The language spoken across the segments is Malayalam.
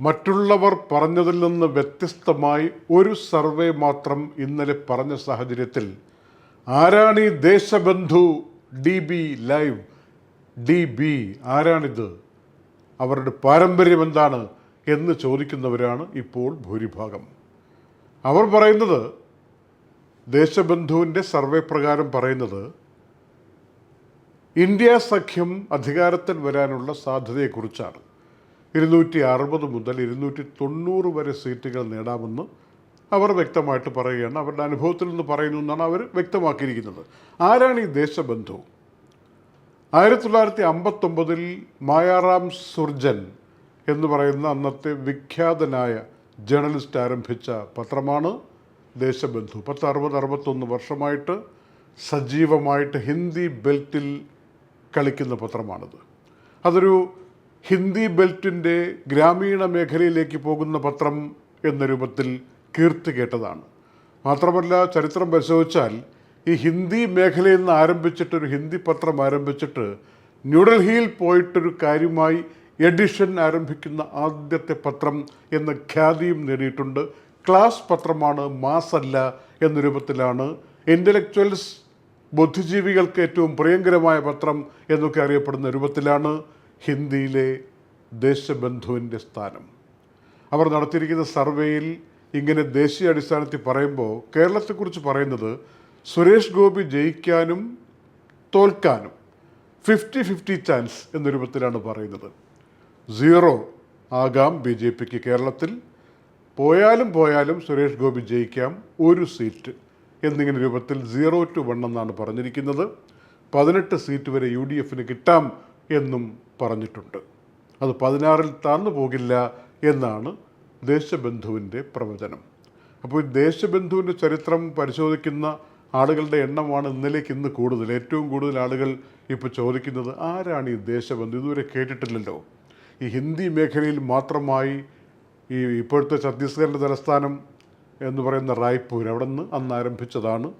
മറ്റുള്ളവർ പറഞ്ഞതിൽ നിന്ന് വ്യത്യസ്തമായി ഒരു സർവേ മാത്രം ഇന്നലെ പറഞ്ഞ സാഹചര്യത്തിൽ ആരാണ് ഈ Deshabandhu D B live D B ആരാണിത്? അവരുടെ പാരമ്പര്യം എന്താണ് എന്ന് ചോദിക്കുന്നവരാണ് ഇപ്പോൾ ഭൂരിഭാഗം. അവർ പറയുന്നത് ദേശബന്ധുവിന്റെ സർവേ പ്രകാരം പറയുന്നത് ഇന്ത്യ സഖ്യം അധികാരത്തിൽ വരാനുള്ള സാധ്യതയെക്കുറിച്ചാണ്. ഇരുന്നൂറ്റി അറുപത് മുതൽ ഇരുന്നൂറ്റി തൊണ്ണൂറ് വരെ സീറ്റുകൾ നേടാമെന്ന് അവർ വ്യക്തമായിട്ട് പറയുകയാണ്. അവരുടെ അനുഭവത്തിൽ നിന്ന് പറയുന്നു എന്നാണ് അവർ വ്യക്തമാക്കിയിരിക്കുന്നത്. ആരാണ് ഈ ദേശബന്ധു? ആയിരത്തി തൊള്ളായിരത്തി അമ്പത്തൊമ്പതിൽ മായാറാം സുർജൻ എന്ന് പറയുന്ന അന്നത്തെ വിഖ്യാതനായ ജേർണലിസ്റ്റ് ആരംഭിച്ച പത്രമാണ് ദേശബന്ധു. പത്ത് അറുപത് അറുപത്തൊന്ന് വർഷമായിട്ട് സജീവമായിട്ട് ഹിന്ദി ബെൽറ്റിൽ കളിക്കുന്ന പത്രമാണിത്. അതൊരു ഹിന്ദി ബെൽറ്റിന്റെ ഗ്രാമീണ മേഖലയിലേക്ക് പോകുന്ന പത്രം എന്ന രൂപത്തിൽ കീർത്തി കേട്ടതാണ്. മാത്രമല്ല ചരിത്രം പരിശോധിച്ചാൽ ഈ ഹിന്ദി മേഖലയിൽ നിന്ന് ആരംഭിച്ചിട്ടൊരു ഹിന്ദി പത്രം ആരംഭിച്ചിട്ട് ന്യൂഡൽഹിയിൽ പോയിട്ടൊരു കാര്യമായി എഡിഷൻ ആരംഭിക്കുന്ന ആദ്യത്തെ പത്രം എന്ന ഖ്യാതിയും നേടിയിട്ടുണ്ട്. ക്ലാസ് പത്രമാണ് മാസല്ല എന്ന രൂപത്തിലാണ് ഇന്റലക്ച്വൽസ് ബുദ്ധിജീവികൾക്ക് ഏറ്റവും പ്രിയങ്കരമായ പത്രം എന്നൊക്കെ അറിയപ്പെടുന്ന രൂപത്തിലാണ് ഹിന്ദിയിലെ ദേശബന്ധുവിന്റെ സ്ഥാനം. അവർ നടത്തിയിരിക്കുന്ന സർവേയിൽ ഇങ്ങനെ ദേശീയ അടിസ്ഥാനത്തിൽ പറയുമ്പോൾ കേരളത്തെക്കുറിച്ച് പറയുന്നത് സുരേഷ് ഗോപി ജയിക്കാനും തോൽക്കാനും ഫിഫ്റ്റി ഫിഫ്റ്റി ചാൻസ് എന്ന രൂപത്തിലാണ് പറയുന്നത്. സീറോ ആകാം ബി ജെ പിക്ക് കേരളത്തിൽ. പോയാലും പോയാലും സുരേഷ് ഗോപി ജയിക്കാം ഒരു സീറ്റ് എന്നിങ്ങനെ രൂപത്തിൽ സീറോ ടു വൺ എന്നാണ് പറഞ്ഞിരിക്കുന്നത്. പതിനെട്ട് സീറ്റ് വരെ യു ഡി എഫിന് കിട്ടാം എന്നും പറഞ്ഞിട്ടുണ്ട്. അത് പതിനാറിൽ താഴ്ന്നു പോകില്ല എന്നാണ് ദേശബന്ധുവിന്റെ പ്രവചനം. അപ്പോൾ ഈ ദേശബന്ധുവിന്റെ ചരിത്രം പരിശോധിക്കുന്ന ആളുകളുടെ എണ്ണമാണ് ഇന്നലേക്ക് ഇന്ന് കൂടുതൽ. ഏറ്റവും കൂടുതൽ ആളുകൾ ഇപ്പോൾ ചോദിക്കുന്നത് ആരാണ് ഈ ദേശബന്ധു? ഇതുവരെ കേട്ടിട്ടില്ലല്ലോ. ഈ ഹിന്ദി മേഖലയിൽ മാത്രമായി ഈ ഇപ്പോഴത്തെ ഛത്തീസ്ഗഡിന്റെ തലസ്ഥാനം എന്ന് പറയുന്ന റായ്പൂർ അവിടെ നിന്ന് അന്ന് ആരംഭിച്ചതാണ്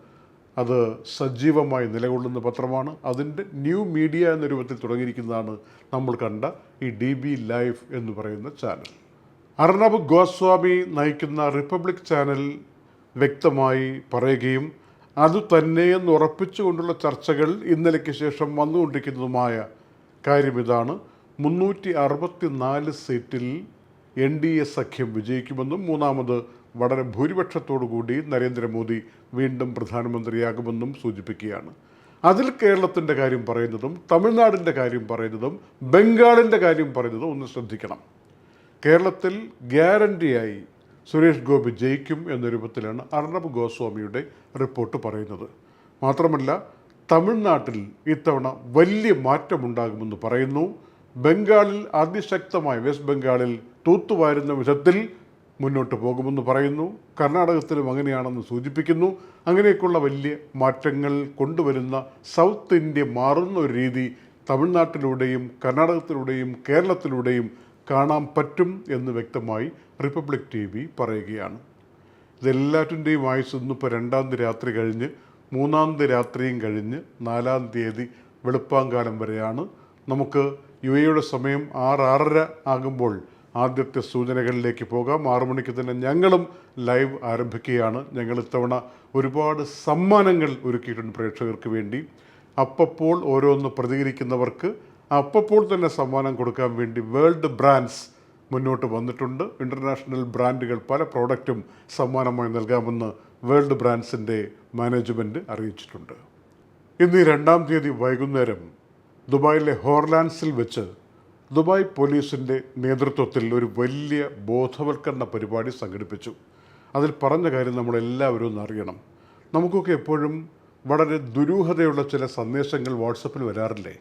അത് സജീവമായി നിലകൊള്ളുന്ന പത്രമാണ്. അതിന്റെ ന്യൂ മീഡിയ എന്ന രൂപത്തിൽ തുടങ്ങിയിരിക്കുന്നതാണ് നമ്മൾ കണ്ട ഈ ഡി ബി ലൈഫ് എന്ന് പറയുന്ന ചാനൽ. അർണബ് ഗോസ്വാമി നയിക്കുന്ന റിപ്പബ്ലിക് ചാനൽ വ്യക്തമായി പറയുകയും അത് തന്നെയെന്ന് ഉറപ്പിച്ചുകൊണ്ടുള്ള ചർച്ചകൾ ഇന്നലെക്ക് ശേഷം വന്നുകൊണ്ടിരിക്കുന്നതുമായ കാര്യം ഇതാണ്. മുന്നൂറ്റി അറുപത്തി നാല് സീറ്റിൽ എൻ ഡി എ സഖ്യം വിജയിക്കുമെന്നും മൂന്നാമത് വളരെ ഭൂരിപക്ഷത്തോടു കൂടി നരേന്ദ്രമോദി വീണ്ടും പ്രധാനമന്ത്രിയാകുമെന്നും സൂചിപ്പിക്കുകയാണ്. അതിൽ കേരളത്തിന്റെ കാര്യം പറയുന്നതും തമിഴ്നാടിന്റെ കാര്യം പറയുന്നതും ബംഗാളിന്റെ കാര്യം പറയുന്നതും ഒന്ന് ശ്രദ്ധിക്കണം. കേരളത്തിൽ ഗ്യാരണ്ടിയായി സുരേഷ് ഗോപി ജയിക്കും എന്ന രൂപത്തിലാണ് അർണബ് ഗോസ്വാമിയുടെ റിപ്പോർട്ട് പറയുന്നത്. മാത്രമല്ല തമിഴ്നാട്ടിൽ ഇത്തവണ വലിയ മാറ്റമുണ്ടാകുമെന്ന് പറയുന്നു. ബംഗാളിൽ അതിശക്തമായ വെസ്റ്റ് ബംഗാളിൽ തൂത്തുവാരുന്ന വിധത്തിൽ മുന്നോട്ട് പോകുമെന്ന് പറയുന്നു. കർണാടകത്തിലും അങ്ങനെയാണെന്ന് സൂചിപ്പിക്കുന്നു. അങ്ങനെയൊക്കെയുള്ള വലിയ മാറ്റങ്ങൾ കൊണ്ടുവരുന്ന സൗത്ത് ഇന്ത്യ മാറുന്ന ഒരു രീതി തമിഴ്നാട്ടിലൂടെയും കർണാടകത്തിലൂടെയും കേരളത്തിലൂടെയും കാണാൻ പറ്റും എന്ന് വ്യക്തമായി റിപ്പബ്ലിക് ടി വി പറയുകയാണ്. ഇതെല്ലാറ്റിന്റെയും ആയുസ് ഇന്നിപ്പോൾ രണ്ടാം തീയതി രാത്രി കഴിഞ്ഞ് മൂന്നാം തീയതി രാത്രിയും കഴിഞ്ഞ് നാലാം തീയതി വെളുപ്പാങ്കാലം വരെയാണ്. നമുക്ക് യു എയുടെ സമയം ആറ് ആറര ആകുമ്പോൾ ആദ്യത്തെ സൂചനകളിലേക്ക് പോകാം. ആറു മണിക്ക് തന്നെ ഞങ്ങളും ലൈവ് ആരംഭിക്കുകയാണ്. ഞങ്ങൾ ഇത്തവണ ഒരുപാട് സമ്മാനങ്ങൾ ഒരുക്കിയിട്ടുണ്ട് പ്രേക്ഷകർക്ക് വേണ്ടി. അപ്പപ്പോൾ ഓരോന്ന് പ്രതികരിക്കുന്നവർക്ക് അപ്പപ്പോൾ തന്നെ സമ്മാനം കൊടുക്കാൻ വേണ്ടി വേൾഡ് ബ്രാൻഡ്സ് മുന്നോട്ട് വന്നിട്ടുണ്ട്. ഇന്റർനാഷണൽ ബ്രാൻഡുകൾ പല പ്രോഡക്റ്റും സമ്മാനമായി നൽകാമെന്ന് വേൾഡ് ബ്രാൻഡ്സിന്റെ മാനേജ്മെന്റ് അറിയിച്ചിട്ടുണ്ട്. ഇന്ന് രണ്ടാം തീയതി വൈകുന്നേരം ദുബായിലെ ഹോർലാൻഡ്സിൽ വെച്ച് ദുബായ് പോലീസിന്റെ നേതൃത്വത്തിൽ ഒരു വലിയ ബോധവൽക്കരണ പരിപാടി സംഘടിപ്പിച്ചു. അതിൽ പറഞ്ഞ കാര്യം നമ്മളെല്ലാവരും ഒന്ന് അറിയണം. നമുക്കൊക്കെ എപ്പോഴും വളരെ ദുരൂഹതയുള്ള ചില സന്ദേശങ്ങൾ വാട്സപ്പിൽ വരാറില്ലേ?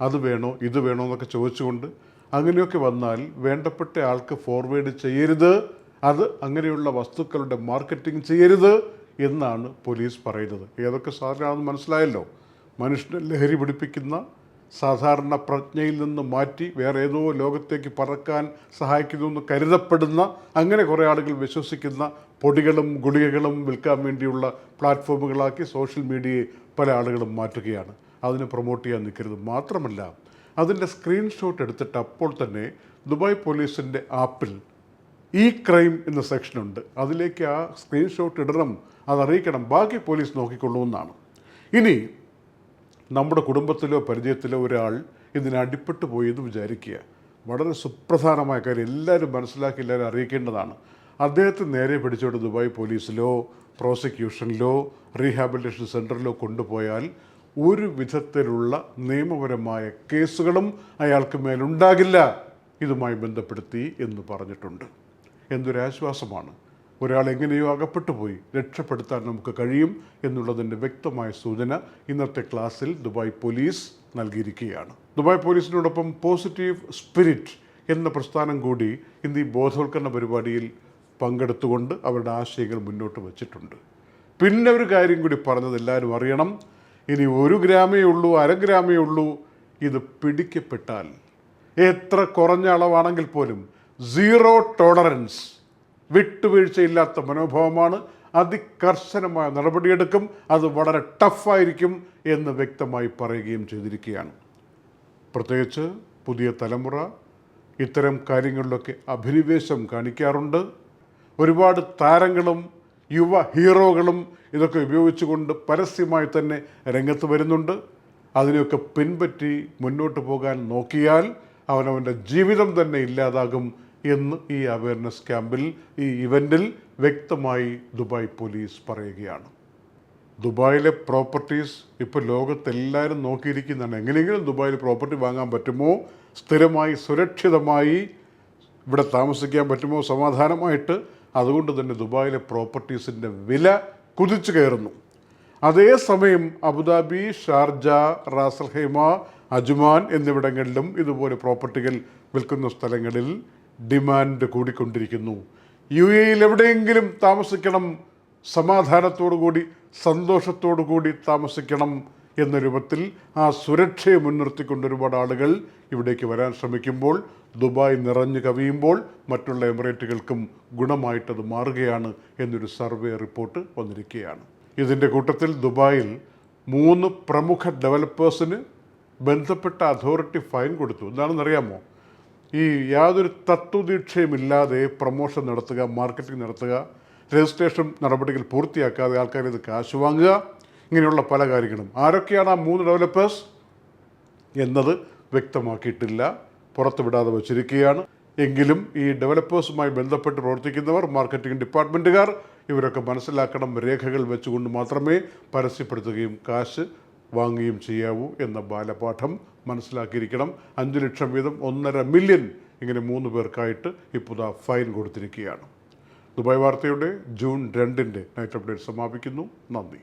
അത് വേണോ ഇത് വേണോ എന്നൊക്കെ ചോദിച്ചുകൊണ്ട് അങ്ങനെയൊക്കെ വന്നാൽ വേണ്ടപ്പെട്ട ആൾക്ക് ഫോർവേഡ് ചെയ്യരുത് അത് അങ്ങനെയുള്ള വസ്തുക്കളുടെ മാർക്കറ്റിംഗ് ചെയ്യരുത് എന്നാണ് പോലീസ് പറയുന്നത്. ഏതൊക്കെ സാധനമാണെന്ന് മനസ്സിലായല്ലോ? മനുഷ്യനെ ലഹരി പിടിപ്പിക്കുന്ന സാധാരണ പ്രജ്ഞയിൽ നിന്ന് മാറ്റി വേറെ ഏതോ ലോകത്തേക്ക് പറക്കാൻ സഹായിക്കുന്നു എന്ന് കരുതപ്പെടുന്ന അങ്ങനെ കുറേ ആളുകൾ വിശ്വസിക്കുന്ന പൊടികളും ഗുളികകളും വിൽക്കാൻ വേണ്ടിയുള്ള പ്ലാറ്റ്ഫോമുകളാക്കി സോഷ്യൽ മീഡിയയെ പല ആളുകളും മാറ്റുകയാണ്. അതിനെ പ്രൊമോട്ട് ചെയ്യാൻ നിൽക്കരുത്. മാത്രമല്ല അതിന്റെ സ്ക്രീൻഷോട്ട് എടുത്തിട്ട് അപ്പോൾ തന്നെ ദുബായ് പോലീസിന്റെ ആപ്പിൽ ഈ ക്രൈം എന്ന സെക്ഷനുണ്ട്. അതിലേക്ക് ആ സ്ക്രീൻഷോട്ട് ഇടണം. അതറിയിക്കണം. ബാക്കി പോലീസ് നോക്കിക്കൊള്ളുമെന്നാണ്. ഇനി നമ്മുടെ കുടുംബത്തിലോ പരിചയത്തിലോ ഒരാൾ ഇതിന് അടിപ്പെട്ടു പോയെന്ന് വിചാരിക്കുക. വളരെ സുപ്രധാനമായ കാര്യം എല്ലാവരും മനസ്സിലാക്കി എല്ലാവരും അറിയിക്കേണ്ടതാണ്. അദ്ദേഹത്തെ നേരെ പിടിച്ചോണ്ട് ദുബായ് പോലീസിലോ പ്രോസിക്യൂഷനിലോ റീഹാബിലിറ്റേഷൻ സെന്ററിലോ കൊണ്ടുപോയാൽ ഒരു വിധത്തിലുള്ള നിയമപരമായ കേസുകളും അയാൾക്ക് മേലുണ്ടാകില്ല. ഇതുമായി ബന്ധപ്പെടുത്തി എന്ന് പറഞ്ഞിട്ടുണ്ട്. എന്തൊരാശ്വാസമാണ് ഒരാൾ എങ്ങനെയോ അകപ്പെട്ടു പോയി. രക്ഷപ്പെടുത്താൻ നമുക്ക് കഴിയും എന്നുള്ളതിന്റെ വ്യക്തമായ സൂചന ഇന്നത്തെ ക്ലാസ്സിൽ ദുബായ് പോലീസ് നൽകിയിരിക്കുകയാണ്. ദുബായ് പോലീസിനോടൊപ്പം പോസിറ്റീവ് സ്പിരിറ്റ് എന്ന പ്രസ്ഥാനം കൂടി ഇന്ന് ഈ ബോധവൽക്കരണ പരിപാടിയിൽ പങ്കെടുത്തുകൊണ്ട് അവരുടെ ആശയങ്ങൾ മുന്നോട്ട് വച്ചിട്ടുണ്ട്. പിന്നെ ഒരു കാര്യം കൂടി പറഞ്ഞത് എല്ലാവരും അറിയണം. ഇനി ഒരു ഗ്രാമേ ഉള്ളൂ അര ഗ്രാമേ ഉള്ളൂ ഇത് പിടിക്കപ്പെട്ടാൽ എത്ര കുറഞ്ഞ അളവാണെങ്കിൽ പോലും സീറോ ടോളറൻസ് വിട്ടുവീഴ്ചയില്ലാത്ത മനോഭാവമാണ്. അതികർശനമായ നടപടിയെടുക്കും. അത് വളരെ ടഫായിരിക്കും എന്ന് വ്യക്തമായി പറയുകയും ചെയ്തിരിക്കുകയാണ്. പ്രത്യേകിച്ച് പുതിയ തലമുറ ഇത്തരം കാര്യങ്ങളിലൊക്കെ അഭിനിവേശം കാണിക്കാറുണ്ട്. ഒരുപാട് താരങ്ങളും യുവ ഹീറോകളും ഇതൊക്കെ ഉപയോഗിച്ചുകൊണ്ട് പരസ്യമായി തന്നെ രംഗത്ത് വരുന്നുണ്ട്. അതിനെയൊക്കെ പിൻപറ്റി മുന്നോട്ട് പോകാൻ നോക്കിയാൽ അവനവന്റെ ജീവിതം തന്നെ ഇല്ലാതാകും എന്ന് ഈ അവയർനെസ് ക്യാമ്പിൽ ഈ ഇവന്റിൽ വ്യക്തമായി ദുബായ് പോലീസ് പറയുകയാണ്. ദുബായിലെ പ്രോപ്പർട്ടീസ് ഇപ്പോൾ ലോകത്തെല്ലാവരും നോക്കിയിരിക്കുന്നതാണ്. എങ്ങനെയെങ്കിലും ദുബായിൽ പ്രോപ്പർട്ടി വാങ്ങാൻ പറ്റുമോ? സ്ഥിരമായി സുരക്ഷിതമായി ഇവിടെ താമസിക്കാൻ പറ്റുമോ? സമാധാനമായിട്ട്. അതുകൊണ്ട് തന്നെ ദുബായിലെ പ്രോപ്പർട്ടീസിന്റെ വില കുതിച്ചു കയറുന്നു. അതേസമയം അബുദാബി ഷാർജ റാസൽഹൈമ അജ്മാൻ എന്നിവിടങ്ങളിലും ഇതുപോലെ പ്രോപ്പർട്ടികൾ വിൽക്കുന്ന സ്ഥലങ്ങളിൽ ഡിമാൻഡ് കൂടിക്കൊണ്ടിരിക്കുന്നു. യു എയിൽ എവിടെയെങ്കിലും താമസിക്കണം സമാധാനത്തോടു കൂടി സന്തോഷത്തോടു കൂടി താമസിക്കണം എന്ന രൂപത്തിൽ ആ സുരക്ഷയെ മുൻനിർത്തിക്കൊണ്ട് ഒരുപാട് ആളുകൾ ഇവിടേക്ക് വരാൻ ശ്രമിക്കുമ്പോൾ ദുബായ് നിറഞ്ഞു കവിയുമ്പോൾ മറ്റുള്ള എമിറേറ്റുകൾക്കും ഗുണമായിട്ടത് മാറുകയാണ് എന്നൊരു സർവേ റിപ്പോർട്ട് വന്നിരിക്കുകയാണ്. ഇതിന്റെ കൂട്ടത്തിൽ ദുബായിൽ മൂന്ന് പ്രമുഖ ഡെവലപ്പേഴ്സിന് ബന്ധപ്പെട്ട അതോറിറ്റി ഫൈൻ കൊടുത്തു. എന്താണെന്നറിയാമോ? ഈ യാതൊരു തത്വദീക്ഷയുമില്ലാതെ പ്രമോഷൻ നടത്തുക മാർക്കറ്റിംഗ് നടത്തുക രജിസ്ട്രേഷൻ നടപടികൾ പൂർത്തിയാക്കാതെ ആൾക്കാർ ഇത് കാശ് വാങ്ങുക ഇങ്ങനെയുള്ള പല കാര്യങ്ങളും. ആരൊക്കെയാണ് ആ മൂന്ന് ഡെവലപ്പേഴ്സ് എന്നത് വ്യക്തമാക്കിയിട്ടില്ല. പുറത്തുവിടാതെ വച്ചിരിക്കുകയാണ്. എങ്കിലും ഈ ഡെവലപ്പേഴ്സുമായി ബന്ധപ്പെട്ട് പ്രവർത്തിക്കുന്നവർ മാർക്കറ്റിംഗ് ഡിപ്പാർട്ട്മെന്റുകാർ ഇവരൊക്കെ മനസ്സിലാക്കണം രേഖകൾ വെച്ചുകൊണ്ട് മാത്രമേ പരസ്യപ്പെടുത്തുകയും കാശ് വാങ്ങുകയും ചെയ്യാവൂ എന്ന ബാലപാഠം മനസ്സിലാക്കിയിരിക്കണം. അഞ്ച് ലക്ഷം വീതം ഒന്നര മില്യൺ ഇങ്ങനെ മൂന്ന് പേർക്കായിട്ട് ഇപ്പോൾ ഫൈൻ കൊടുത്തിരിക്കുകയാണ്. ദുബായ് വാർത്തയുടെ ജൂൺ രണ്ടിന്റെ നൈറ്റ് അപ്ഡേറ്റ് സമാപിക്കുന്നു. നന്ദി.